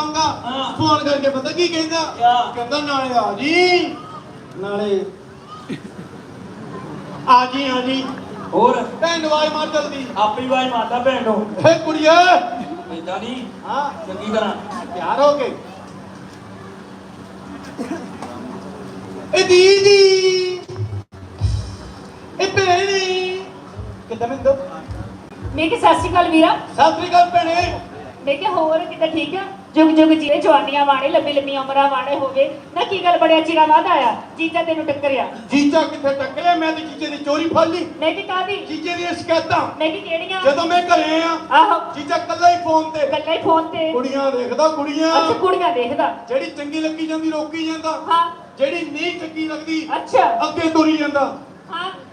ਆਉਂਗਾ। ਫੋਨ ਕਰਕੇ ਪਤਾ ਕੀ ਕਹਿੰਦਾ? ਕਹਿੰਦਾ ਨਾਲੇ ਆ ਜੀ ਨਾਲੇ ਆ ਜੀ ਆ ਜੀ। ਹੋਰ? ਭੈਣ ਨੂੰ ਆਵਾਜ਼ ਮਾਰ ਜਲਦੀ। ਆਪੀ ਵਾਜ ਮਾਰਦਾ ਭੈਣ ਨੂੰ। ਏ ਕੁੜੀਏ। ਏਦਾਂ ਨਹੀਂ ਹਾਂ। ਚੰਗੀ ਤਰ੍ਹਾਂ। ਤਿਆਰ ਹੋ ਕੇ। ਏ ਦੀਦੀ। ਏ ਭੈਣੀ। ਕਿੱਦਾਂ ਮੈਂ ਦੋ ਮੈਂ ਕਿ ਸਤਿ ਸ਼੍ਰੀ ਅਕਾਲ ਵੀਰਾ। ਸਤਿ ਸ੍ਰੀ ਅਕਾਲ ਭੈਣੇ। ਮੈਂ ਕਿ ਹੋਰ ਕਿੱਦਾਂ ਠੀਕ ਆ? ਜੁਗ ਜੁਗ ਜੀਵੇ ਜਵਾਨੀਆਂ ਵਾਣੇ ਲੰਬੀ ਲੰਬੀ ਉਮਰਾਂ ਵਾਣੇ ਹੋਵੇ। ਨਾ ਕੀ ਗੱਲ ਬੜਿਆ ਚਿਰਾਂ ਬਾਅਦ ਆਇਆ? ਜੀਜਾ ਤੈਨੂੰ ਟੱਕਰਿਆ। ਜੀਜਾ ਕਿੱਥੇ ਟੱਕਰਿਆ? ਮੈਂ ਤੇ ਜੀਜੇ ਦੀ ਚੋਰੀ ਫੜ ਲਈ। ਮੈਂ ਕਿ ਕਾਦੀ ਜੀਜੇ ਦੀਆਂ ਸ਼ਿਕਾਇਤਾਂ। ਮੈਂ ਕਿ ਕਿਹੜੀਆਂ? ਜਦੋਂ ਮੈਂ ਘਰੇ ਆ ਆਹੋ। ਜੀਜਾ ਕੱਲਾ ਹੀ ਫੋਨ ਤੇ। ਗੱਲਾਂ ਹੀ ਫੋਨ ਤੇ। ਕੁੜੀਆਂ ਦੇਖਦਾ ਕੁੜੀਆਂ। ਅੱਛਾ ਕੁੜੀਆਂ ਦੇਖਦਾ। ਜਿਹੜੀ ਚੰਗੀ ਲੱਗੀ ਜਾਂਦੀ ਰੋਕੀ ਜਾਂਦਾ। ਹਾਂ। ਜਿਹੜੀ ਨਹੀਂ ਚੰਗੀ ਲੱਗਦੀ ਅੱਛਾ। ਅੱਗੇ ਤੁਰੀ ਜਾਂਦਾ।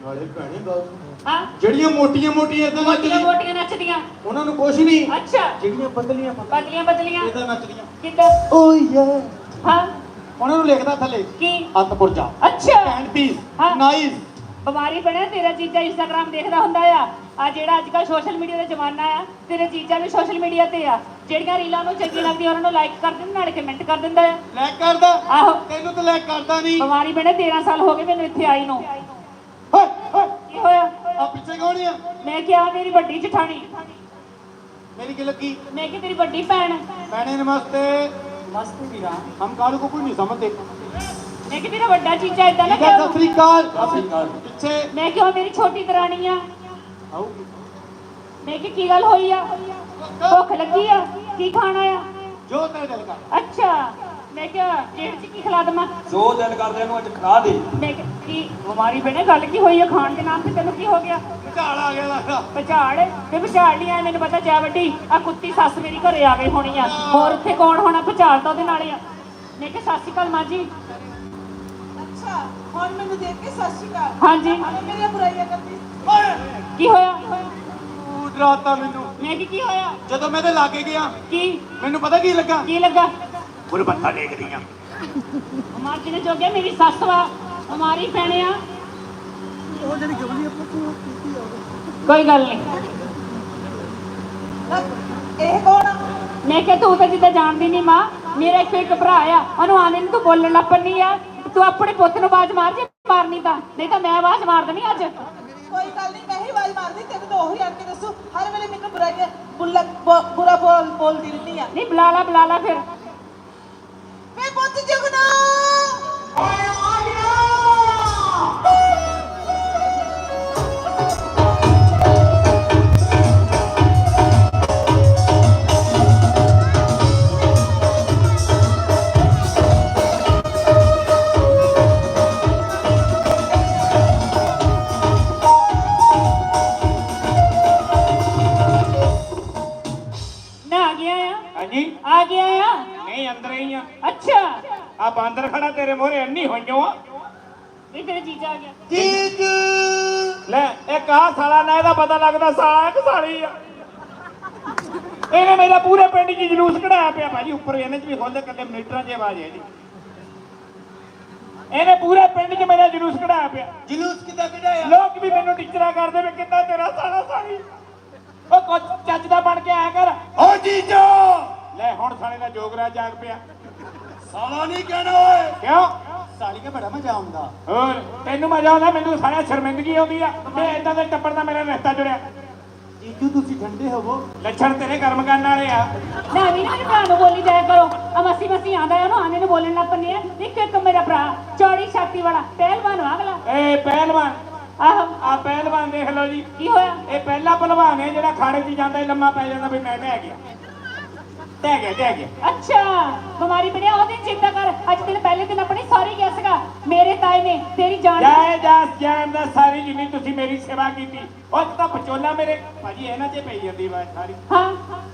ਨਾਲੇ ਭੈਣੇ ਗੱਲ ਸੁਣ। ਹਾਂ? ਜਿਹੜੀਆਂ ਮੋਟੀਆਂ ਮੋਟੀਆਂ ਇਦਾਂ ਮੋਟੀਆਂ ਨੱਚਦੀਆਂ। ਮੋਟੀਆਂ ਨੱਚਦੀਆਂ। ਉਹਨਾਂ ਨੂੰ ਕੁਛ ਨਹੀਂ। ਅੱਛਾ। ਜਿਹੜੀਆਂ ਪਤਲੀਆਂ ਬਦਲੀਆਂ ਬਦਲੀਆਂ ਇਦਾਂ ਨੱਚਦੀਆਂ। ਕਿੱਦਾਂ? ਓ ਯੇ। ਹਾਂ। ਉਹਨਾਂ ਨੂੰ ਲਿਖਦਾ ਥੱਲੇ। ਕੀ? ਹੱਥਪੁਰ ਜਾ। ਅੱਛਾ। ਐਂਡ ਪੀਸ ਹਾਂ। ਨਾਈਸ ਬਿਮਾਰੀ ਬਣਿਆ ਤੇਰਾ ਜੀਜਾ ਇੰਸਟਾਗ੍ਰਾਮ ਦੇਖਦਾ ਹੁੰਦਾ ਆ। ਆ ਜਿਹੜਾ ਅੱਜ ਕੱਲ ਸੋਸ਼ਲ ਮੀਡੀਆ ਦਾ ਜ਼ਮਾਨਾ ਆ ਤੇਰੇ ਜੀਜਾ ਵੀ ਸੋਸ਼ਲ ਮੀਡੀਆ ਤੇ ਆ। ਜਿਹੜੀਆਂ ਰੀਲਾਂ ਨੂੰ ਚੰਗੀ ਲੱਗਦੀਆਂ ਉਹਨਾਂ ਨੂੰ ਲਾਈਕ ਕਰ ਦਿੰਦਾ ਨਾਲੇ ਕਮੈਂਟ ਕਰ ਦਿੰਦਾ ਆ। ਲੈ ਕਰਦਾ? ਆਹੋ। ਤੈਨੂੰ ਤਾਂ ਲੈ ਕਰਦਾ ਨਹੀਂ ਬਿਮਾਰੀ ਬਣੇ 13 ਸਾਲ ਹੋ ਗਏ ਮੈਨੂੰ ਇੱਥੇ ਆਈ ਨੂੰ। ਆ ਪਿੱਛੇ ਕੌਣ ਆ? ਮੈਂ ਕਿਹਾ ਮੇਰੀ ਵੱਡੀ ਜਠਾਣੀ। ਮੇਰੀ ਕੀ ਲੱਗੀ? ਮੈਂ ਕਿ ਤੇਰੀ ਵੱਡੀ ਭੈਣ। ਭੈਣੇ ਨਮਸਤੇ। ਮਸਤ ਵੀਰਾ। ਹਮ ਕਾਲੂ ਕੋ ਕੋਈ ਨਹੀਂ ਸਮਝਦੇ। ਮੈਂ ਕਿ ਤੇਰਾ ਵੱਡਾ ਜੀਜਾ ਇਦਾਂ ਨਾ ਸਤਿ ਕਿਹਾ ਸ੍ਰੀ ਅਕਾਲ। ਸਤਿ ਸ੍ਰੀ ਅਕਾਲ। ਪਿੱਛੇ। ਮੈਂ ਕਿਹਾ ਮੇਰੀ ਛੋਟੀ ਦਰਾਣੀ ਆ। ਆਊਗੀ ਮੈਂ ਕਿ ਕੀ ਗੱਲ ਹੋਈ ਆ? ਭੁੱਖ ਲੱਗੀ ਆ? ਕੀ ਖਾਣਾ ਆ? ਜੋ ਤੇਰੇ ਦਿਲ ਕਰ ਅੱਛਾ। ਮੈਂ ਕਿਹਾ ਜੇਠ ਚ ਕੀ ਖਿਲਾ ਦਵਾਂ? ਜੋ ਦਿਲ ਕਰਦੇ ਨੂੰ ਅੱਜ ਖਾ ਦੇ। ਮੈਂ ਕਿਹਾ, ਕੀ ਬਿਮਾਰੀ ਬਣੇ ਗੱਲ ਕੀ ਹੋਈ ਆ ਖਾਣ ਦੇ ਨਾਮ ਤੇ? ਤੈਨੂੰ ਕੀ ਹੋ ਗਿਆ? ਝਾੜ ਆ ਗਿਆ ਲੱਗਦਾ ਪਛਾੜ ਤੇ ਪਛਾੜ ਨਹੀਂ ਆਇਆ ਮੈਨੂੰ ਪਤਾ ਜਾ ਵੱਡੀ ਆ ਕੁੱਤੀ ਸੱਸ ਮੇਰੀ ਘਰੇ ਆ ਗਈ ਹੋਣੀ ਆ। ਹੋਰ ਉੱਥੇ ਕੌਣ ਹੋਣਾ? ਪਛਾੜ ਤਾਂ ਉਹਦੇ ਨਾਲ ਹੀ ਆ। ਮੈਂ ਕਿਹਾ ਸਤਿ ਸ਼੍ਰੀ ਅਕਾਲ ਮਾਂ ਜੀ। ਅੱਛਾ ਹੁਣ ਮੈਨੂੰ ਦੇਖ ਕੇ ਸਤਿ ਸ਼੍ਰੀ ਅਕਾਲ। ਹਾਂਜੀ। ਮੇਰੀਆਂ ਬੁਰਾਈਆਂ ਕਰਦੀ। ਓਏ ਕੀ ਹੋਇਆ? ਤੂੰ ਡਰਾਤਾ ਮੈਨੂੰ। ਮੈਂ ਕਿ ਕੀ ਹੋਇਆ? ਜਦੋਂ ਮੈਂ ਤੇ ਲਾਗੇ ਗਿਆ ਕੀ? ਮੈਨੂੰ ਪਤਾ ਕੀ ਲੱਗਾ? ਕੀ ਲੱਗਾ? ਉਹ ਬੰਦਾ ਦੇਖ ਰਹੀਆਂ ਮਾਂ ਜੀ ਨੇ ਜੋ ਗਿਆ ਮੇਰੀ ਸੱਸ ਵਾ। ਹਮਾਰੀ ਭੈਣੇ ਆ। ਕੋਈ ਗੱਲ ਨਹੀਂ। ਇਹ ਕੌਣ ਆ? ਮੈਂ ਕਿਹਾ ਤੂੰ ਤਾਂ ਜਿੱਦਾਂ ਜਾਣਦੀ ਨਹੀਂ ਮਾਂ। ਮੇਰਾ ਇੱਕ ਇੱਕ ਭਰਾ ਆ। ਉਹਨੂੰ ਆਨੇ ਨੂੰ ਤੂੰ ਬੋਲਣ ਲੱਪਣੀ ਆ। ਤੂੰ ਆਪਣੇ ਪੁੱਤ ਨੂੰ ਆਵਾਜ਼ ਮਾਰ ਜੇ ਮਾਰਨੀ ਤਾਂ। ਨਹੀਂ ਤਾਂ ਮੈਂ ਆਵਾਜ਼ ਮਾਰ ਦੇਣੀ ਅੱਜ। ਕੋਈ ਗੱਲ ਨਹੀਂ ਮੈਂ ਹੀ ਆਵਾਜ਼ ਮਾਰਦੀ ਤੈਨੂੰ ਤਾਂ ਉਹੀ ਆਣ ਕੇ ਦੱਸੂ। ਹਰ ਵੇਲੇ ਮੈਨੂੰ ਬੁਰਾਈਆਂ ਬੁੱਲਾ ਬ- ਬੁਰਾ ਬੋਲ ਬੋਲਦੀ ਰਹਿੰਦੀ ਆ। ਨਹੀਂ ਬੁਲਾ ਲਾ ਬੁਲਾ ਲਾ ਫਿਰ। ਵੇ ਪੁੱਤ ਜਗਨਾ! ਜੀਜਾ ਲੈ ਇੱਕ ਆ ਸਾਲਾ ਨਾ ਇਹਦਾ ਪਤਾ ਲੱਗਦਾ ਸਾਲਾ ਕਿ ਸਾਲੀ ਆ। ਇਹਨੇ ਮੇਰਾ ਪੂਰੇ ਪਿੰਡ 'ਚ ਜਲੂਸ ਕਢਾਇਆ ਪਿਆ ਭਾਜੀ ਉੱਪਰ ਇਹਨੇ 'ਚ ਵੀ ਖੋਲਦੇ ਕੱਲੇ ਮੀਟਰਾਂ 'ਚ ਆਵਾਜ਼ ਹੈ ਇਹਨੇ ਪੂਰੇ ਪਿੰਡ 'ਚ ਮੇਰਾ ਜਲੂਸ ਕਢਾਇਆ ਪਿਆ। ਜਲੂਸ ਕਿੱਦਾਂ ਕਢਾਇਆ? ਲੋਕ ਵੀ ਮੈਨੂੰ ਟਿਚਰਾ ਕਰਦੇ ਵੀ ਕਿੱਦਾਂ ਤੇਰਾ ਸਾਲਾ ਸਾਲੀ ਉਹ ਕੁਝ ਚੱਜ ਦਾ ਬਣ ਕੇ ਆਇਆ ਕਰ। ਓ ਜੀਜੋ ਲੈ ਹੁਣ ਸਾਲੇ ਦਾ ਜੋਗਰਾ ਜਾਗ ਪਿਆ। ਸਾਲਾ ਨਹੀਂ ਕਹਿਣਾ ਓਏ। ਕਿਉਂ? ਸਾਲੀ ਕੇ ਬੜਾ ਮਜ਼ਾ ਆਉਂਦਾ। ਹੋਰ ਤੈਨੂੰ ਮਜ਼ਾ ਆਉਂਦਾ ਮੈਨੂੰ ਸਾਲਿਆ ਸ਼ਰਮਿੰਦਗੀ ਆਉਂਦੀ ਆ। ਤੇ ਇਦਾਂ ਦੇ ਟੱਪਰ ਦਾ ਮੇਰਾ ਰਿਸ਼ਤਾ ਜੁੜਿਆ। ਜੀਜੂ ਤੁਸੀਂ ਠੰਡੇ ਹੋਵੋ। ਲੱਛਣ ਤੇਰੇ ਕਰਮ ਕਰਨ ਵਾਲੇ ਆ। ਨਾ ਵੀ ਨਾ ਭਰਾ ਨੂੰ ਬੋਲੀ ਜਾਇਆ ਕਰੋ। ਆ ਮਸੀ ਮਸੀ ਆਂਦਾ ਆ ਉਹਨੂੰ ਆਨੇ ਨੂੰ ਬੋਲਣ ਲੱਗ ਪੰਨੇ ਆ। ਇੱਕ ਇੱਕ ਮੇਰਾ ਭਰਾ ਚੌੜੀ ਛਾਤੀ ਵਾਲਾ ਪਹਿਲਵਾਨ ਵਾ ਅਗਲਾ ਏ ਪਹਿਲਵਾਨ। ਆਹੋ। ਆ ਪਹਿਲਵਾਨ ਦੇਖ ਲਓ ਜੀ। ਕੀ ਹੋਇਆ? ਇਹ ਪਹਿਲਾ ਪਹਿਲਵਾਨ ਹੈ ਜਿਹੜਾ ਖਾੜੇ 'ਚ ਜਾਂਦਾ ਹੀ ਲੰਮਾ ਪੈ ਜਾਂਦਾ ਵੀ ਮੈਂ ਟਹਿ ਗਿਆ। ਟਹਿ ਗਿਆ ਟਹਿ ਗਿਆ ਅੱਛਾ ਬਿਮਾਰੀ ਬਣਿਆ ਉਹਦੀ ਚਿੰਤਾ ਕਰ। ਅੱਜ ਦਿਨ ਪਹਿਲੇ ਦਿਨ ਆਪਣੀ ਸੌਰੀ ਗਿਆ ਸੀਗਾ ਮੇਰੇ ਤਾਏ ਨੇ ਤੇਰੀ ਜਾਨ ਜੈ ਜਸ ਜੈਨ ਦਾ ਸਾਰੀ ਜਿੰਨੀ ਤੁਸੀਂ ਮੇਰੀ ਸੇਵਾ ਕੀਤੀ ਉਹ ਇੱਕ ਤਾਂ ਪਚੋਲਾ ਮੇਰੇ ਭਾਜੀ ਇਹਨਾਂ 'ਚ ਪਈ ਜਾਂਦੀ ਆਵਾਜ਼ ਸਾਰੀ। ਹਾਂ।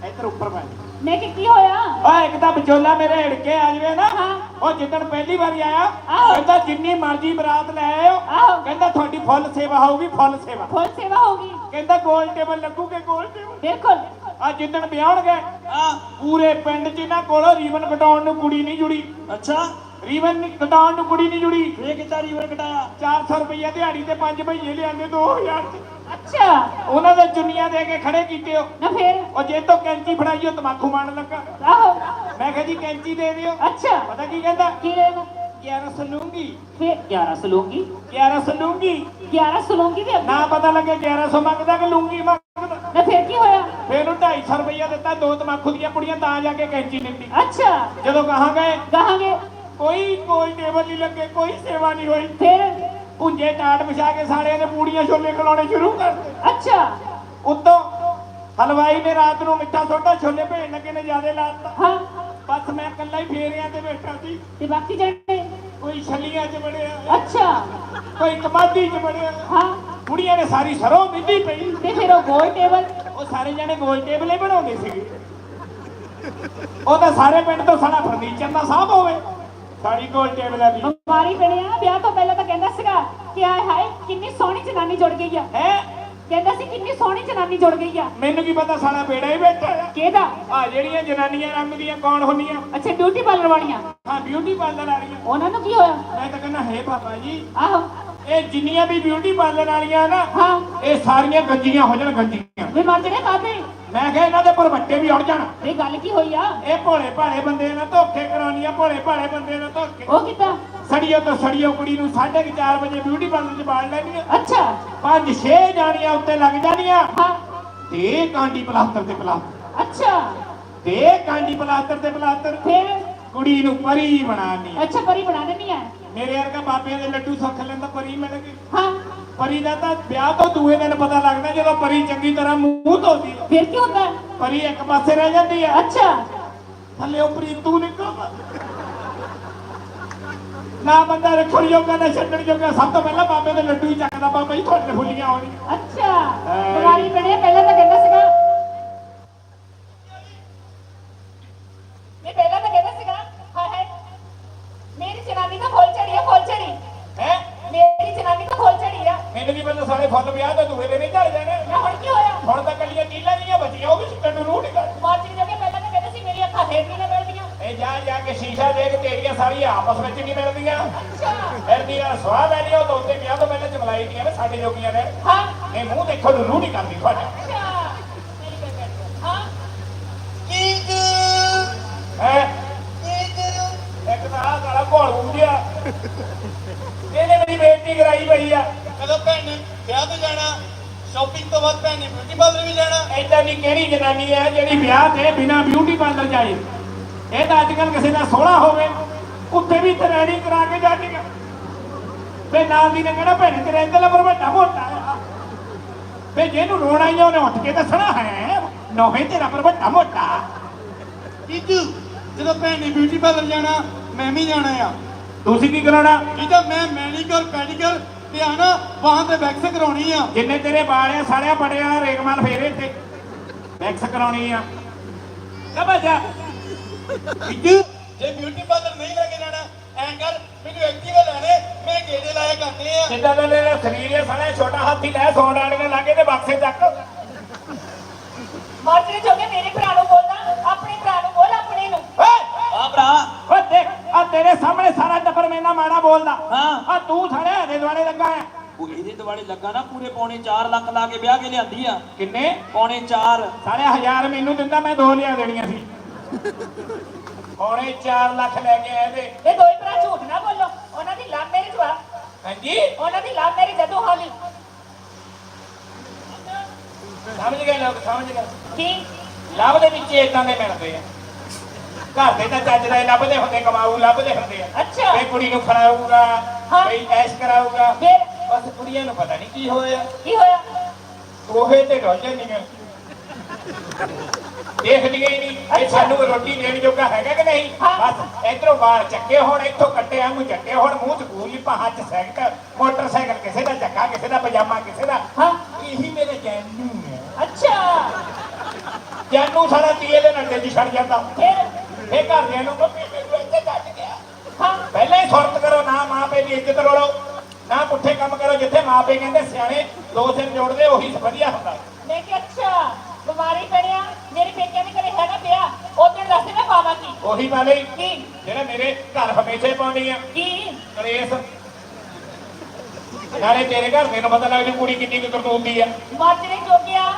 ਇੱਧਰ ਉੱਪਰ ਪੈ ਮੈਂ ਕਿ ਕੀ ਹੋਇਆ? ਓਏ ਇੱਕ ਤਾਂ ਵਿਚੋਲਾ ਮੇਰੇ ਹਿੜਕੇ ਆ ਜਵੇ ਨਾ ਹਾਂ। ਉਹ ਜਿੱਦਣ ਪਹਿਲੀ ਵਾਰੀ ਆਇਆ ਆਹੋ। ਕਹਿੰਦਾ ਜਿੰਨੀ ਮਰਜ਼ੀ ਬਰਾਤ ਲੈ ਆਇਓ। ਆਹੋ। ਕਹਿੰਦਾ ਤੁਹਾਡੀ ਫੁੱਲ ਸੇਵਾ ਹੋਊਗੀ ਫੁੱਲ ਸੇਵਾ। ਫੁੱਲ ਸੇਵਾ ਹੋਗੀ ਕਹਿੰਦਾ ਗੋਲ ਟੇਬਲ ਲੱਗੂਗੇ ਗੋਲ ਟੇਬਲ। ਬਿਲਕੁਲ। ਆ ਜਿੱਦਣ ਵਿਆਹਣਗੇ ਹਾਂ। ਪੂਰੇ ਪਿੰਡ 'ਚ ਇਹਨਾਂ ਕੋਲ ਰੀਬਨ ਕਟਾਉਣ ਨੂੰ ਕੁੜੀ ਨਹੀਂ ਜੁੜੀ। ਅੱਛਾ। ਰੀਵਨ ਕਟਾਉਣ ਨੂੰ ਕੁੜੀ ਨਹੀਂ ਜੁੜੀ। ਇਹ ਕਿੱਦਾਂ ਰੀਵਰ ਕਟਾਇਆ? 400 ਰੁਪਈਆ ਦਿਹਾੜੀ ਤੇ ਪੰਜ ਭਈਏ ਲਿਆਂਦੇ 2000 ਚ। ਅੱਛਾ। ਉਹਨਾਂ ਦੇ ਚੁੰਨੀਆਂ ਦੇ ਕੇ ਖੜੇ ਕੀਤੇ ਹੋ ਨਾ ਫਿਰ? ਉਹ ਜੇ ਤੋਂ ਕੈਂਚੀ ਫੜਾਈਓ ਤਮਾਕੂ ਮਾਰਨ ਲੱਗਾ। ਆਹੋ। ਮੈਂ ਕਿਹਾ ਜੀ ਕੈਂਚੀ ਦੇ ਦਿਓ। ਅੱਛਾ। ਪਤਾ ਕੀ ਕਹਿੰਦਾ? ਕੀ ਲੈਣਾ 1100 ਲੂੰਗੀ ਫਿਰ? 1100 ਲੂੰਗੀ 1100 ਲੂੰਗੀ 1100 ਲੂੰਗੀ ਤੇ ਨਾ ਪਤਾ ਲੱਗੇ 1100 ਮੰਗਦਾ ਕਿ ਲੂੰਗੀ ਮੰਗਦਾ ਨਾ ਫਿਰ ਕੀ ਹੋਇਆ ਫਿਰ ਉਹ 250 ਰੁਪਈਆ ਦਿੱਤਾ ਦੋ ਤਮਾਕੂ ਦੀਆਂ ਪੁੜੀਆਂ ਤਾਂ ਜਾ ਕੇ ਕੈਂਚੀ ਲੈਂਦੀ ਅੱਛਾ। ਜਦੋਂ ਕਹਾਂ ਗਏ ਕਹਾਂਗੇ। ਕੋਈ ਕੋਈ ਟੇਬਲ ਨਹੀਂ ਲੱਗੇ ਕੋਈ ਸੇਵਾ ਨਹੀਂ ਹੋਈ। ਫਿਰ? ਪੁੰਜੇ ਟਾਟ ਵਿਛਾ ਕੇ ਸਾਲਿਆਂ ਨੇ ਪੂੜੀਆਂ ਛੋਲੇ ਖਿਲਾਉਣੇ ਸ਼ੁਰੂ ਕਰ ਦਿੱਤੇ। ਅੱਛਾ। ਉੱਤੋਂ ਹਲਵਾਈ ਨੇ ਰਾਤ ਨੂੰ ਮਿੱਠਾ ਸੋਡਾ ਛੋਲੇ ਭੇਜ ਲੱਗੇ ਨੇ ਜਿਆਦੇ ਲਾਤਾ। ਹਾਂ। ਬਸ ਮੈਂ ਇਕੱਲਾ ਹੀ ਫੇਰਿਆਂ ਤੇ ਬੈਠਾ ਸੀ। ਤੇ ਬਾਕੀ ਜਣੇ? ਕੋਈ ਛੱਲੀਆਂ 'ਚ ਵੜਿਆ ਅੱਛਾ। ਕੋਈ ਕਮਾਦੀ 'ਚ ਵੜਿਆ ਹਾਂ। ਕੁੜੀਆਂ ਨੇ ਸਾਰੀ ਸਰੋਂ ਮਿੱਧੀ ਪਈ। ਤੇ ਫਿਰ ਉਹ ਗੋਲ ਟੇਬਲ ਉਹ ਸਾਰੇ ਜਣੇ ਗੋਲ ਟੇਬਲ ਹੀ ਬਣਾਉਂਦੇ ਸੀਗੇ। ਉਹ ਤਾਂ ਸਾਰੇ ਪਿੰਡ ਤੋਂ ਸਾਡਾ ਫਰਨੀਚਰ ਦਾ ਸਾਹਬ ਹੋਵੇ। ਸਾਡੀ ਗੋਲ ਟੇਬਲਾਂ ਦੀ। ਬਿਮਾਰੀ ਬਣਿਆ ਵਿਆਹ ਤੋਂ ਪਹਿਲਾਂ ਤਾਂ ਕਹਿੰਦਾ ਸੀਗਾ ਕਿ ਆਏ ਹਾਏ ਕਿੰਨੀ ਸੋਹਣੀ ਜਨਾਨੀ ਜੁੜ ਗਈ ਆ। ਹੈ? ਕਹਿੰਦਾ ਸੀ ਕਿੰਨੀ ਸੋਹਣੀ ਜਨਾਨੀ ਜੁੜ ਗਈ ਆ। ਮੈਨੂੰ ਕੀ ਪਤਾ ਸਾਡਾ ਬੇੜਾ ਹੀ ਬੈਠਾ ਆ। ਕਿਹਦਾ? ਆ ਜਿਹੜੀਆਂ ਜਨਾਨੀਆਂ ਰੰਗ ਦੀਆਂ ਕੌਣ ਹੁੰਦੀਆਂ? ਅੱਛਾ ਬਿਊਟੀ ਪਾਰਲਰ ਵਾਲੀਆਂ। ਹਾਂ ਬਿਊਟੀ ਪਾਰਲਰ ਵਾਲੀਆਂ। ਉਹਨਾਂ ਨੂੰ ਕੀ ਹੋਇਆ? ਮੈਂ ਤਾਂ ਕਹਿੰਦਾ ਹੈ ਪਾਪਾ ਜੀ। ਆਹੋ। ਇਹ ਜਿੰਨੀਆਂ ਵੀ ਬਿਊਟੀ ਪਾਰਲਰ ਵਾਲੀਆਂ ਨਾ ਹਾਂ। ਇਹ ਸਾਰੀਆਂ ਗੰਜੀਆਂ ਹੋ ਜਾਣ ਗੰਜੀਆਂ। ਵੀ ਮਰ ਜਣੇ ਕਾਤੇ ਮੈਂ ਕਿਹਾ ਇਹਨਾਂ ਦੇ ਪਰਵੱਟੇ ਵੀ ਉੜ ਜਾਣ। ਇਹ ਗੱਲ ਕੀ ਹੋਈ ਆ? ਇਹ ਭੋਲੇ ਭਾਲੇ ਬੰਦੇ ਨਾਲ ਧੋਖੇ ਕਰਾਉਣੀਆਂ ਭੋਲੇ ਭਾਲੇ ਬੰਦੇ ਨਾਲ ਧੋਖੇ। ਉਹ ਕਿੱਦਾਂ? ਸੜੀਓ ਤੋਂ ਸੜੀਓ ਕੁੜੀ ਨੂੰ 4:30 ਵਜੇ ਬਿਊਟੀ ਪਾਰਲਰ 'ਚ ਬਾੜ ਲੈਣੀਆਂ ਅੱਛਾ। ਪੰਜ ਛੇ ਜਾਣੀਆਂ ਉੱਤੇ ਲੱਗ ਜਾਣੀਆਂ। ਹਾਂ। ਤੇ ਕਾਂਡੀ ਪਲਾਸਟਰ ਤੇ ਪਲਾਸਟਰ। ਅੱਛਾ। ਤੇ ਕਾਂਡੀ ਪਲਾਸਟਰ ਤੇ ਪਲਾਸਟਰ। ਫਿਰ? ਕੁੜੀ ਨੂੰ ਪਰੀ ਬਣਾਣੀ ਅੱਛਾ ਪਰੀ ਬਣਾ ਦੇਣੀ ਆ। ਮੇਰੇ ਵਰਗਾ ਬਾਬੇ ਦੇ ਲੱਡੂ ਸੁੱਖ ਲੈਂਦਾ ਪਰੀ ਮਿਲ ਗਈ ਹਾਂ। ਪਰੀ ਦਾ ਤਾਂ ਵਿਆਹ ਤੋਂ ਦੂਏ ਦਿਨ ਪਤਾ ਲੱਗਦਾ ਜਦੋਂ ਪਰੀ ਚੰਗੀ ਤਰ੍ਹਾਂ ਮੂੰਹ ਧੋਦੀ ਫਿਰ ਕੀ ਹੁੰਦਾ? ਪਰੀ ਇੱਕ ਪਾਸੇ ਰਹਿ ਜਾਂਦੀ ਹੈ ਅੱਛਾ। ਥੱਲੇ ਉਪਰੀ ਤੂੰ ਨਿਕਲਦਾ ਨਾ ਬੰਦਾ ਰੱਖਣ ਜੋਗਾ ਨਾ ਛੱਡਣ ਜੋਗਾ ਸਭ ਤੋਂ ਪਹਿਲਾਂ ਬਾਬੇ ਦੇ ਲੱਡੂ ਹੀ ਚੱਕਦਾ ਬਾਬਾ ਜੀ ਤੁਹਾਡੇ ਫੁੱਲੀਆਂ ਆਉਣੀਆਂ ਅੱਛਾ। ਬਿਮਾਰੀ ਪਹਿਲਾਂ ਆਪਸ ਵਿੱਚ ਨਹੀਂ ਮਿਲਦੀਆਂ। ਅੱਛਾ ਫਿਰ ਦੀਆਂ ਸਵਾਹ ਲੈ ਲਿਓ ਤੋਂ ਤੇ ਵਿਆਹ ਤੋਂ ਪਹਿਲਾਂ ਚਮਲਾਈ ਦੀਆਂ ਨੇ ਸਾਡੇ ਜੋਗੀਆਂ ਨੇ। ਹਾਂ। ਇਹ ਮੂੰਹ ਦੇਖੋ ਨੂੰ ਰੂਹ ਨਹੀਂ ਕਰਦੀ ਤੁਹਾਡਾ। ਗੱਲ ਕਰ? ਹਾਂ? ਹੈ ਇੱਕ ਤਾਂ ਆਹ ਸਾਲਾ ਘੋਲ ਹੁੰਦਿਆ ਇਹਨੇ ਮੇਰੀ ਬੇਇੱਜ਼ਤੀ ਕਰਾਈ ਪਈ ਆ। ਕਦੋਂ ਭੈਣ ਨੇ ਵਿਆਹ ਤੇ ਜਾਣਾ। ਸ਼ਾਪਿੰਗ ਤੋਂ ਬਾਅਦ ਭੈਣ ਨੇ ਬਿਊਟੀ ਪਾਰਲਰ ਵੀ ਜਾਣਾ। ਐਦਾਂ ਦੀ ਕਿਹੜੀ ਜਨਾਨੀ ਹੈ ਜਿਹੜੀ ਵਿਆਹ ਤੇ ਬਿਨਾ ਬਿਊਟੀ ਪਾਰਲਰ ਜਾਏ? ਇਹ ਤਾਂ ਅੱਜ ਕੱਲ ਕਿਸੇ ਦਾ ਸੋਹਣਾ ਹੋਵੇ। ਉੱਥੇ ਵੀ ਤਰੈਣੀ ਕਰਾ ਕੇ ਹੈ ਤੇ ਨਾਲ ਦੀ ਨੇ ਕਹਿਣਾ ਭੈਣ ਤੇਰੇ ਅੰਦਰ ਪਰ ਵੱਡਾ ਮੋਟਾ ਆ। ਤੇ ਜਿਹਨੂੰ ਰੋਣਾ ਹੀ ਆ, ਉਹਨੇ ਉੱਠ ਕੇ ਦੱਸਣਾ ਹੈ ਨੋਹੇ ਤੇਰਾ ਪਰ ਵੱਡਾ ਮੋਟਾ। ਜੀਜੂ ਜਦੋਂ ਭੈਣ ਨੇ ਬਿਊਟੀ ਪਾਰਲਰ ਜਾਣਾ ਮੈਂ ਵੀ ਜਾਣਾ ਆ। ਤੁਸੀਂ ਕੀ ਕਰਾਉਣਾ? ਜੀਜਾ ਮੈਂ ਮੈਡੀਕਲ ਪੈਡੀਕਲ ਤੇ ਆ ਨਾ ਬਾਹਾਂ ਤੇ ਵੈਕਸ ਕਰਾਉਣੀ ਆ। ਜਿੰਨੇ ਤੇਰੇ ਵਾਲ ਆ ਸਾਲਿਆ ਬੜੇ ਵਾਲਾ ਰੇਗਮਾਲ ਫੇਰੇ ਇੱਥੇ। ਵੈਕਸ ਕਰਾਉਣੀ ਆ। ਕਬਾ ਜਾ। ਜੀਜੂ ਜੇ ਬਿਊਟੀ ਪਾਰਲਰ ਨਹੀਂ ਲੈ ਕੇ ਜਾਣਾ ਐਂ ਕਰ ਮੈਨੂੰ ਐਕਟਿਵਾ ਲੈਣੇ ਮੈਂ ਗੇੜੇ ਲਾਇਆ ਕਰਨੇ ਆ। ਜਿੱਦਾਂ ਦਾ ਤੇਰਾ ਸਰੀਰ ਹੈ ਸਾਲਿਆ ਛੋਟਾ ਹਾਥੀ ਲੈ ਸੌ ਡਾਲੀਆਂ ਲਾਗੇ ਤੇ ਬਕਸੇ ਚੱਕ। ਮਾਰਚੀ ਜੋਗੇ ਮੇਰੇ ਭਰਾ ਨੂੰ ਬੋਲਦਾ ਆਪਣੇ ਭਰਾ ਨੂੰ ਬੋਲ ਆਪਣੇ ਨੂੰ। ਓਏ! ਆ ਭਰਾ। ਓ ਦੇਖ ਆ ਤੇਰੇ ਸਾਹਮਣੇ ਸਾਰਾ ਟੱਬਰ ਮੇਰੇ ਨਾਲ ਮਾੜਾ ਬੋਲਦਾ। ਹਾਂ। ਆ ਤੂੰ ਥੜਿਆ ਦੇ ਦੁਆਲੇ ਲੱਗਾ ਆ ਉਹ ਇਹਦੇ ਦਿਵਾਲੇ ਲੱਗਾ ਨਾ ਪੂਰੇ ਪੌਣੇ 4 ਲੱਖ ਲਾ ਕੇ ਵਿਆਹ ਕੇ ਲਿਆਂਦੀ ਆ। ਕਿੰਨੇ? ਪੌਣੇ 4 ਸਾਲਿਆ ਹਜ਼ਾਰ ਮੈਨੂੰ ਦਿੰਦਾ ਮੈਂ ਦੋ ਲਿਆ ਦੇਣੀਆਂ ਸੀ। ਪੌਣੇ 4 ਲੱਖ ਲੈ ਕੇ ਆਏ ਤੇ ਇਹ ਦੋਈ ਭਰਾ ਝੂਠ ਨਾ ਬੋਲੋ। ਉਹਨਾਂ ਦੀ ਲਵ ਮੈਰਿਜ ਵਾ। ਹਾਂਜੀ? ਉਹਨਾਂ ਦੀ ਲਵ ਮੈਰਿਜ ਜਦੋਂ ਹਾਲੀ ਸਮਝ ਗਏ ਲੋਕ ਸਮਝ ਗਏ। ਕੀ? ਲੱਭ ਦੇ ਵਿੱਚ ਇਦਾਂ ਦੇ ਮਿਲਦੇ ਆ। ਘਰ ਦੇ ਤਾਂ ਚੱਜ ਦੇ ਲੱਭਦੇ ਹੁੰਦੇ ਕਮਾਊ ਲੱਭਦੇ ਹੁੰਦੇ ਆ। ਅੱਛਾ। ਕੋਈ ਕੁੜੀ ਨੂੰ ਫੜਾਊਗਾ ਹਾਂ। ਐਸ਼ ਕਰਾਊਗਾ। ਫਿਰ? ਬਸ ਕੁੜੀਆਂ ਨੂੰ ਪਤਾ ਨਹੀਂ ਕੀ ਹੋਇਆ। ਕੀ ਹੋਇਆ? ਕੋਹੇ ਤੇ ਡੋਲ ਜਾਂਦੀਆਂ। ਦੇਖਦੀਆਂ ਹੀ ਨਹੀਂ ਇਹ ਸਾਨੂੰ ਰੋਟੀ ਦੇਣ ਜੋਗਾ ਹੈਗਾ ਕਿ ਨਹੀਂ। ਬਸ ਇਧਰੋਂ ਬਾਹਰ ਚੱਕੇ ਹੁਣ ਇੱਥੋਂ ਕੱਟੇ ਵਾਂਗੂ ਚੱਕੇ ਹੁਣ ਮੂੰਹ ਚ ਗੂਲੀ ਪਾਹਾਂ ਚ ਸੈਕਟਰ ਮੋਟਰਸਾਈਕਲ ਕਿਸੇ ਦਾ ਚੱਕਾ ਕਿਸੇ ਦਾ ਪਜਾਮਾ ਕਿਸੇ ਦਾ। ਹਾਂ। ਇਹੀ ਮੇਰੇ ਜੈਨੂ ਹੈ ਅੱਛਾ। ਜੈਨੂ ਸਾਡਾ ਤੀਏ ਦੇ ਨੱਡੇ ਚ ਛੱਡ ਜਾਂਦਾ। ਫਿਰ? ਇਹ ਘਰਦਿਆਂ ਨੂੰ ਮੰਮੀ ਮੈਨੂੰ ਇੱਥੇ ਛੱਡ ਗਿਆ। ਹਾਂ। ਪਹਿਲਾਂ ਹੀ ਸੁਰਤ ਕਰੋ ਨਾ ਮਾਂ ਪਿਓ ਦੀ ਇੱਜ਼ਤ ਰੋਲੋ ਨਾ ਪੁੱਠੇ ਕੰਮ ਕਰੋ ਜਿੱਥੇ ਮਾਂ ਪਿਓ ਕਹਿੰਦੇ ਸਿਆਣੇ ਦੋ ਸਿਰ ਜੋੜਦੇ ਉਹੀ ਵਧੀਆ ਹੁੰਦਾ। ਮੈਂ ਕਿ ਅੱਛਾ ਬਿਮਾਰੀ ਪੜਿਆ ਮੇਰੇ ਪੇਕਿਆਂ ਦੇ ਘਰੇ ਹੈਗਾ ਪਿਆ ਉਦੋਂ ਦੱਸ ਮੈਂ ਪਾਵਾਂ ਕੀ ਉਹੀ ਵਾਲੇ ਕੀ ਜਿਹੜੇ ਮੇਰੇ ਘਰ ਹਮੇਸ਼ਾ ਪਾਉਣੀ ਆ। ਕੀ ਕਲੇਸ਼ ਨਾਲੇ ਤੇਰੇ ਘਰ ਦੇ ਨੂੰ ਪਤਾ ਲੱਗ ਜੂ ਕੁੜੀ ਕਿੰਨੀ ਕੁ ਕਰਤੂਤੀ ਆ। ਮਾਜਰੇ ਜੋਗਿਆ।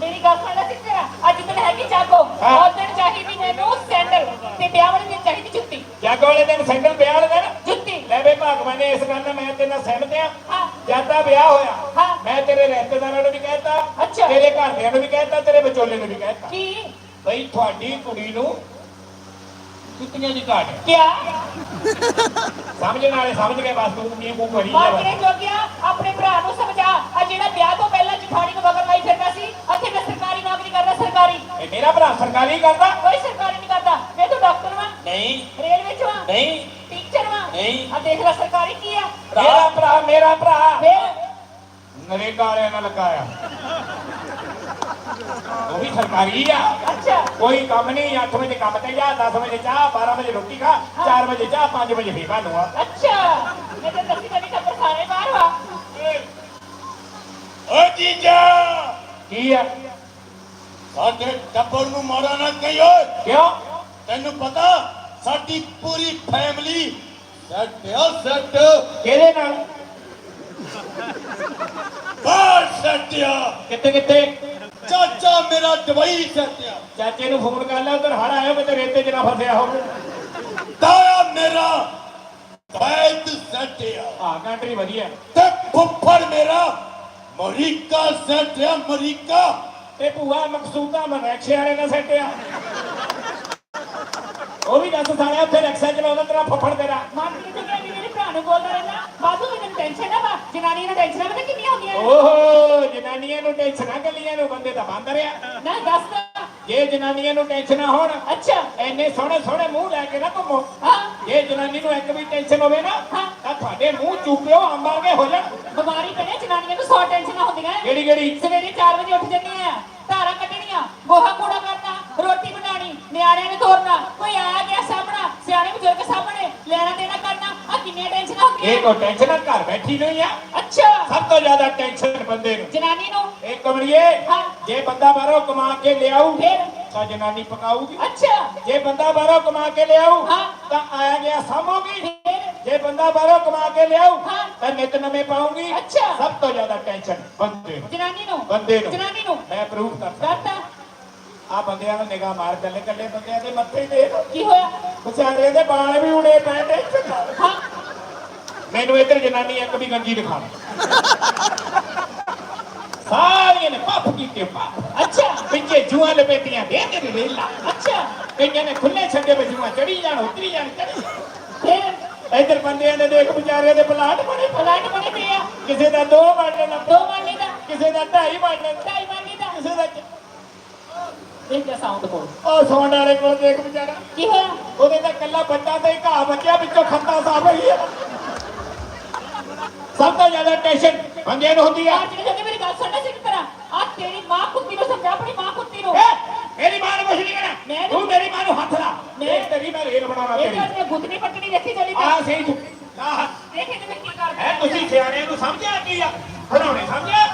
ਮੇਰੀ ਗੱਲ ਸੁਣ ਲੈ ਸਿੱਤਰਾ ਅੱਜ ਦਿਨ ਹੈਗੀ ਜਾਗੋ। ਹਾਂ। ਉਹ ਦਿਨ ਚਾਹੀਦੀ ਮੈਨੂੰ ਸੈਂਡਲ ਤੇ ਵਿਆਹ ਵਾਲੇ ਦਿਨ ਚਾਹੀਦੀ ਜੁੱਤੀ। ਜੱਗ ਵਾਲੇ ਦਿਨ ਸੈਂਡਲ ਵਿਆਹ ਵਾਲੇ ਦਿਨ? ਜੁੱਤੀ। ਲੈ ਵੇ ਭਗਵਾਨ ਨੇ ਇਸ ਗੱਲ ਨਾਲ ਮੈਂ ਤੇਰੇ ਨਾਲ ਸਹਿਮਤ ਆ। ਹਾਂ। ਜਦ ਦਾ ਵਿਆਹ ਹੋਇਆ ਹਾਂ। ਮੈਂ ਤੇਰੇ ਰਿਸ਼ਤੇਦਾਰਾਂ ਨੂੰ ਵੀ ਕਹਿਤਾ ਅੱਛਾ। ਤੇਰੇ ਘਰਦਿਆਂ ਨੂੰ ਵੀ ਕਹਿਤਾ ਤੇਰੇ ਵਿਚੋਲੇ ਨੂੰ ਵੀ ਕਹਿਤਾ। ਕੀ? ਬਈ ਤੁਹਾਡੀ ਕੁੜੀ ਨੂੰ ਜੁੱਤੀਆਂ ਦੀ ਘਾਟ ਹੈ। ਕਿਆ? ਸਮਝਣ ਵਾਲੇ ਸਮਝ ਗਏ ਬਸ ਤੂੰ ਕੀ ਮੂੰਹ ਕਰੀ ਜਾ। ਮਾਜਰੇ ਜੋਗਿਆ ਆਪਣੇ ਭਰਾ ਨੂੰ ਸਮਝਾ। ਆ ਜਿਹੜਾ ਵਿਆਹ ਤੋਂ ਪਹਿਲਾਂ ਜਠਾਣੀ ਨੂੰ ਬਗਲ ਲਾਈ ਫਿਰਦਾ ਸੀ ਅੱਥੇ ਮੈਂ ਸਰਕਾਰੀ ਨੌਕਰੀ ਕਰਦਾ ਸਰਕਾਰੀ। ਇਹ ਮੇਰਾ ਭਰਾ ਸਰਕਾਰੀ ਕਰਦਾ? ਕੋਈ ਸਰਕਾਰੀ ਨਹੀਂ ਕਰਦਾ। ਮੈਂ ਤਾਂ ਡਾਕਟਰ ਵਾਂ। ਨਹੀਂ। ਰੇਲਵੇ ਚ ਵਾਂ। ਨਹੀਂ। ਟੀਚਰ ਵਾਂ। ਨਹੀਂ। ਆ ਦੇਖ ਲੈ ਸਰਕਾਰੀ ਕੀ ਆ? ਮੇਰਾ ਭਰਾ ਮੇਰਾ ਭਰਾ। ਫੇਰ? ਨਰੇਗਾ ਵਾਲਿਆਂ ਨਾਲ ਲਗਾਇਆ। ਉਹ ਵੀ ਸਰਕਾਰੀ ਆ। ਅੱਛਾ। ਕੋਈ ਕੰਮ ਨਹੀਂ 8 ਵਜੇ ਕੰਮ ਤੇ ਜਾ 10 ਵਜੇ ਚਾਹ 12 ਵਜੇ ਰੋਟੀ ਖਾ 4 ਵਜੇ ਚਾਹ 5 ਵਜੇ ਫੇਰ ਨੂੰ ਆ। ਅੱਛਾ। ਮੈਂ ਤਾਂ ਦੱਸੀ ਕਦੀ ਟੱਬਰ ਸਾਰੇ ਬਾਹਰ ਵਾ ਓ ਜੀਜਾ! ਕੀ ਆ? ਸਾਡੇ ਟੱਬਰ ਨੂੰ ਮਾਰਾ ਨਾ ਕਹੀ ਓਏ ਕਿਉਂ? ਤੈਨੂੰ ਪਤਾ ਸਾਡੀ ਪੂਰੀ ਫੈਮਿਲੀ ਸੈੱਟ ਆ ਸੈੱਟ ਕਿਹਦੇ ਨਾਲ? ਬਾਹਰ ਸੈੱਟ ਆ। ਕਿੱਥੇ ਕਿੱਥੇ ਚਾਚਾ ਮੇਰਾ ਦਵਾਈ ਆ ਚਾਚੇ ਨੂੰ ਫੋਨ ਕਰ ਲੈ ਉਧਰ ਹੜ ਆਇਆ ਮੈਂ ਤੇ ਰੇਤੇ 'ਚ ਨਾ ਫਸਿਆ ਹੋਵੇ। ਤਾਇਆ ਮੇਰਾ ਵੈਦ ਸੈੱਟ ਆ ਕੰਟਰੀ ਵਧੀਆ। ਤੇ ਫੁੱਫੜ ਮੇਰਾ ਅਮਰੀਕਾ ਸੈੱਟ ਆ ਅਮਰੀਕਾ। ਤੇ ਭੂਆ ਮਕਸੂਦਾ ਮਨੈਕਸ਼ੇ ਵਾਲੇ ਨਾਲ ਸੱਟਿਆ ਉਹ ਵੀ ਦੱਸ ਸਾਲਿਆ ਉੱਥੇ ਰਕਸ਼ਾ ਚਲਾਉਂਦਾ ਤੇਰਾ ਫੱਫੜ ਤੇਰਾ ਮਾਰਕੀਟ ਤੋਂ ਕਹਿੰਦੀ ਮੇਰੇ ਭਰਾ ਨੂੰ ਬੋਲਦਾ ਰਹਿੰਦਾ ਬਾਦੂ ਮੈਨੂੰ ਟੈਨਸ਼ਨ ਆ ਵਾ ਜਨਾਨੀਆਂ ਨੂੰ ਟੈਨਸ਼ਨ ਪਤਾ ਕਿੰਨੀਆਂ ਹੁੰਦੀਆਂ ਨੇ? ਓਹੋ ਜਨਾਨੀਆਂ ਨੂੰ ਟੈਨਸ਼ਨਾਂ ਗੱਲੀਆਂ ਨੂੰ ਬੰਦੇ ਤਾਂ ਬੰਦ ਰਿਆ ਨਾ ਦੱਸ ਤਾਂ। ਜੇ ਜਨਾਨੀਆਂ ਨੂੰ ਟੈਨਸ਼ਨਾਂ ਹੋਣ ਅੱਛਾ ਐਨੇ ਸੋਹਣੇ ਸੋਹਣੇ ਮੂੰਹ ਲੈ ਕੇ ਨਾ ਘੁੰਮੋ ਹਾਂ ਜੇ ਜਨਾਨੀ ਨੂੰ ਇੱਕ ਵੀ ਟੈਨਸ਼ਨ ਹੋਵੇ ਨਾ ਹਾਂ। ਤਾਂ ਤੁਹਾਡੇ ਮੂੰਹ ਚੂਪਿਓ ਅੰਬਾਂਗੇ ਹੋ ਜਾਣ ਬਿਮਾਰੀ ਪਣੇ ਜਨਾਨੀਆਂ ਨੂੰ ਸੌ ਟੈਨਸ਼ਨਾਂ ਹੁੰਦੀਆਂ ਨੇ। ਕਿਹੜੀ ਕਿਹੜੀ ਸਵੇਰੇ 4 ਵਜੇ ਉੱਠ ਜੰਨੀਆਂ ਆ ਧਾਰਾਂ ਕੱਢਣੀਆਂ ਗੋਹਾ ਕੂੜਾ ਕਰਨਾ ਰੋਟੀ ਬਣਾਉਣੀ ਨਿਆਣਿਆਂ ਨੂੰ ਤੋਰਨਾ ਕੋਈ ਆ ਗਿਆ ਸਾਹਮਣਾ ਸਿਆਣੇ ਬਜ਼ੁਰਗ ਸਾਹਮਣੇ ਲੈਣਾ ਦੇਣਾ ਕਰਨਾ ਆ ਕਿੰਨੀਆਂ ਟੈਨਸ਼ਨਾਂ ਹੁੰਦੀਆਂ ਇਹ ਕੋ ਟੈਨਸ਼ਨ ਘਰ ਬੈਠੀ ਨਹੀਂ ਆ। ਅੱਛਾ। ਸਭ ਤੋਂ ਜ਼ਿਆਦਾ ਟੈਨਸ਼ਨ ਬੰਦੇ ਨੂੰ। ਜਨਾਨੀ ਨੂੰ? ਇਹ ਕਮੜੀਏ ਹਾਂ। ਜੇ ਬੰਦਾ ਬਾਹਰੋਂ ਕਮਾ ਕੇ ਲਿਆਊ ਫਿਰ? ਤਾਂ ਜਨਾਨੀ ਪਕਾਊਗੀ। ਅੱਛਾ। ਜੇ ਬੰਦਾ ਬਾਹਰੋਂ ਕਮਾ ਕੇ ਲਿਆਊ ਹਾਂ। ਤਾਂ ਆਇਆ ਗਿਆ ਸਾਂਭੂਗੀ। ਫਿਰ? ਜੇ ਬੰਦਾ ਬਾਹਰੋਂ ਕਮਾ ਕੇ ਲਿਆਊ ਹਾਂ। ਤਾਂ ਨਿਤ ਨਵੇਂ ਪਾਉਂਗੀ ਅੱਛਾ। ਸਭ ਤੋਂ ਜ਼ਿਆਦਾ ਟੈਨਸ਼ਨ ਬੰਦੇ ਨੂੰ। ਜਨਾਨੀ ਨੂੰ? ਬੰਦੇ ਨੂੰ। ਜਨਾਨੀ ਨੂੰ? ਮੈਂ ਪ੍ਰੂਫ ਕਰ ਸਕਦਾ। ਕਰਤਾ ਆ ਬੰਦਿਆਂ ਨੂੰ ਨਿਗਾਹ ਮਾਰ ਕੱਲੇ ਕੱਲੇ ਬੰਦਿਆਂ ਦੇ ਮੱਥੇ ਦੇਖ। ਕੀ ਹੋਇਆ? ਵਿਚਾਰੇ ਦੇ ਬਾਲ ਵੀ ਉੜੇ ਪਏ ਟੈਨਸ਼ਨ ਨਾਲ ਮੈਨੂੰ ਇੱਧਰ ਜਨਾਨੀ ਇੱਕ ਵੀ ਗੰਜੀ ਦਿਖਾ ਸਾਰੀਆਂ ਨੇ ਪੱਪ ਕੀਤੇ ਪੱਪ ਅੱਛਾ। ਪਿੱਛੇ ਜੂਆਂ ਲਪੇਟੀਆਂ ਦੇ ਦੇ ਰੇਲਾ। ਅੱਛਾ। ਕਈਆਂ ਨੇ ਖੁੱਲੇ ਛੱਡੇ ਵਿੱਚ ਜੂਆਂ ਚੜੀ ਜਾਣ ਉਤਰੀ ਜਾਣ ਚੜੀ। ਫਿਰ? ਇੱਧਰ ਬੰਦਿਆਂ ਦੇ ਦੇਖ ਵਿਚਾਰਿਆਂ ਦੇ ਪਲਾਟ ਬਣੇ ਪਲਾਟ ਬਣੇ ਪਏ ਆ। ਕਿਸੇ ਦਾ ਦੋ ਬਣਨੇ ਨਾ ਦੋ ਮਾਲੇ ਦਾ। ਕਿਸੇ ਦਾ ਢਾਈ ਬਣਨੇ ਢਾਈ ਮਾਲੇ ਦਾ। ਕਿਸੇ ਦਾ ਇਹ ਜਿਹਾ ਸਾਊਂਡ ਬੋਲ ਉਹ ਸੌਣ ਵਾਲੇ ਕੋਲ ਦੇਖ ਵਿਚਾਰਾ। ਕੀ ਹੋਇਆ? ਉਹਦੇ ਤਾਂ ਕੱਲਾ ਬੱਚਾ ਤੇ ਘਾਹ ਬੱਚਿਆ ਵਿੱਚੋਂ ਖੰਦਾ ਸਾਫ਼ ਹੋਈ ਹੈ ਸਭ ਤੋਂ ਜ਼ਿਆਦਾ ਟੈਨਸ਼ਨ ਬੰਦਿਆਂ ਨੂੰ ਹੁੰਦੀ ਆ। ਮੇਰੀ ਗੱਲ ਸੁਣਨਾ ਸਿੱਖ ਤਰ੍ਹਾਂ ਆ ਤੇਰੀ ਮਾਂ ਕੁੱਤੀ ਨੂੰ ਸਮਝਾ ਆਪਣੀ ਮਾਂ ਕੁੱਤੀ ਨੂੰ। ਏ, ਮੇਰੀ ਮਾਂ ਨੂੰ ਕੁਛ ਨਹੀਂ ਮੈਂ ਕਹਿਣਾ ਤੂੰ ਮੇਰੀ ਮਾਂ ਨੂੰ ਹੱਥ ਲਾ। ਮੈਂ- ਤੇਰੀ ਮੈਂ ਰੇਲ ਬਣਾਉਣਾ ਇਹ ਤੇਰੀ। ਤਾਂ ਗੁੱਤਨੀ ਪੱਟਣੀ ਦੇਖੀ ਚੱਲੀ ਆ ਤਾਂ ਸਹੀ ਤੂੰ ਆਹ। ਦੇਖ ਇਹਨੇ ਮੈਂ ਕੀ ਕਰਦਾ ਹੈ ਤੁਸੀਂ ਸਿਆਣਿਆਂ ਨੂੰ ਸਮਝਿਆ ਕੀ ਆ? ਖੜਾਉਣੇ ਸਮਝਿਆ?